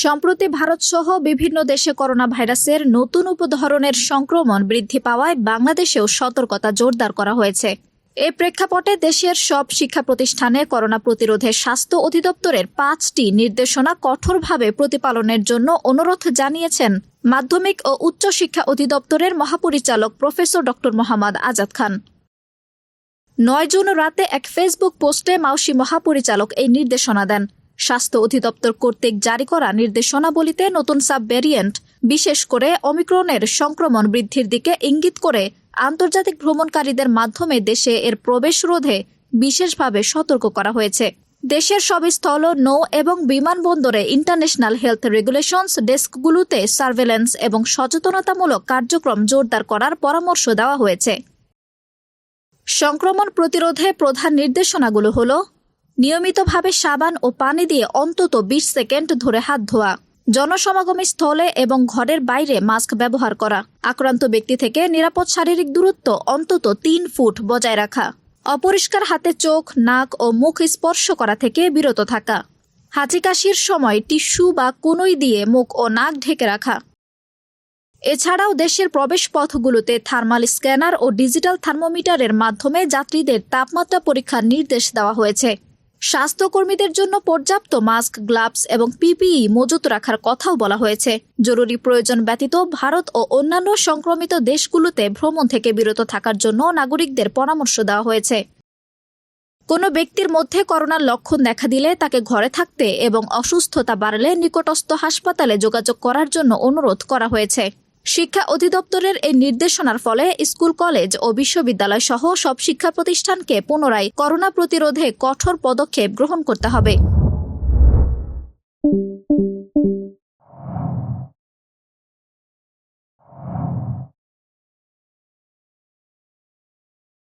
সম্প্রতি ভারতসহ বিভিন্ন দেশে করোনা ভাইরাসের নতুন উপধরনের সংক্রমণ বৃদ্ধি পাওয়ায় বাংলাদেশেও সতর্কতা জোরদার করা হয়েছে। এ প্রেক্ষাপটে দেশের সব শিক্ষা প্রতিষ্ঠানে করোনা প্রতিরোধে স্বাস্থ্য অধিদপ্তরের পাঁচটি নির্দেশনা কঠোরভাবে প্রতিপালনের জন্য অনুরোধ জানিয়েছেন মাধ্যমিক ও উচ্চ শিক্ষা অধিদপ্তরের মহাপরিচালক প্রফেসর ড মোহাম্মদ আজাদ খান। নয় জুন রাতে এক ফেসবুক পোস্টে মাউসি মহাপরিচালক এই নির্দেশনা দেন। স্বাস্থ্য অধিদপ্তর কর্তৃক জারি করা নির্দেশনাবলীতে নতুন সাব ভ্যারিয়েন্ট বিশেষ করে অমিক্রনের সংক্রমণ বৃদ্ধির দিকে ইঙ্গিত করে আন্তর্জাতিক ভ্রমণকারীদের মাধ্যমে দেশে এর প্রবেশ রোধে বিশেষভাবে সতর্ক করা হয়েছে। দেশের সব স্থল, নৌ এবং বিমানবন্দরে ইন্টারন্যাশনাল হেলথ রেগুলেশনস ডেস্কগুলোতে সার্ভেলেন্স এবং সচেতনতামূলক কার্যক্রম জোরদার করার পরামর্শ দেওয়া হয়েছে। সংক্রমণ প্রতিরোধে প্রধান নির্দেশনাগুলো হল নিয়মিতভাবে সাবান ও পানি দিয়ে অন্তত বিশ সেকেন্ড ধরে হাত ধোয়া জনসমাগমী স্থলে এবং ঘরের বাইরে মাস্ক ব্যবহার করা, আক্রান্ত ব্যক্তি থেকে নিরাপদ শারীরিক দূরত্ব অন্তত তিন ফুট বজায় রাখা, অপরিষ্কার হাতে চোখ, নাক ও মুখ স্পর্শ করা থেকে বিরত থাকা হাঁচি কাশির সময় টিস্যু বা কুনুই দিয়ে মুখ ও নাক ঢেকে রাখা। এছাড়াও দেশের প্রবেশপথগুলোতে থার্মাল স্ক্যানার ও ডিজিটাল থার্মোমিটারের মাধ্যমে যাত্রীদের তাপমাত্রা পরীক্ষার নির্দেশ দেওয়া হয়েছে। স্বাস্থ্যকর্মীদের জন্য পর্যাপ্ত মাস্ক, গ্লাভস এবং পিপিই মজুত রাখার কথাও বলা হয়েছে। জরুরি প্রয়োজন ব্যতীত ভারত ও অন্যান্য সংক্রমিত দেশগুলোতে ভ্রমণ থেকে বিরত থাকার জন্য নাগরিকদের পরামর্শ দেওয়া হয়েছে। কোনো ব্যক্তির মধ্যে করোনার লক্ষণ দেখা দিলে তাকে ঘরে থাকতে এবং অসুস্থতা বাড়লে নিকটস্থ হাসপাতালে যোগাযোগ করার জন্য অনুরোধ করা হয়েছে। শিক্ষা অধিদপ্তরের এই নির্দেশনার ফলে স্কুল, কলেজ ও বিশ্ববিদ্যালয় সহ সব শিক্ষা প্রতিষ্ঠানকে পুনরায় করোনা প্রতিরোধে কঠোর পদক্ষেপ গ্রহণ করতে হবে।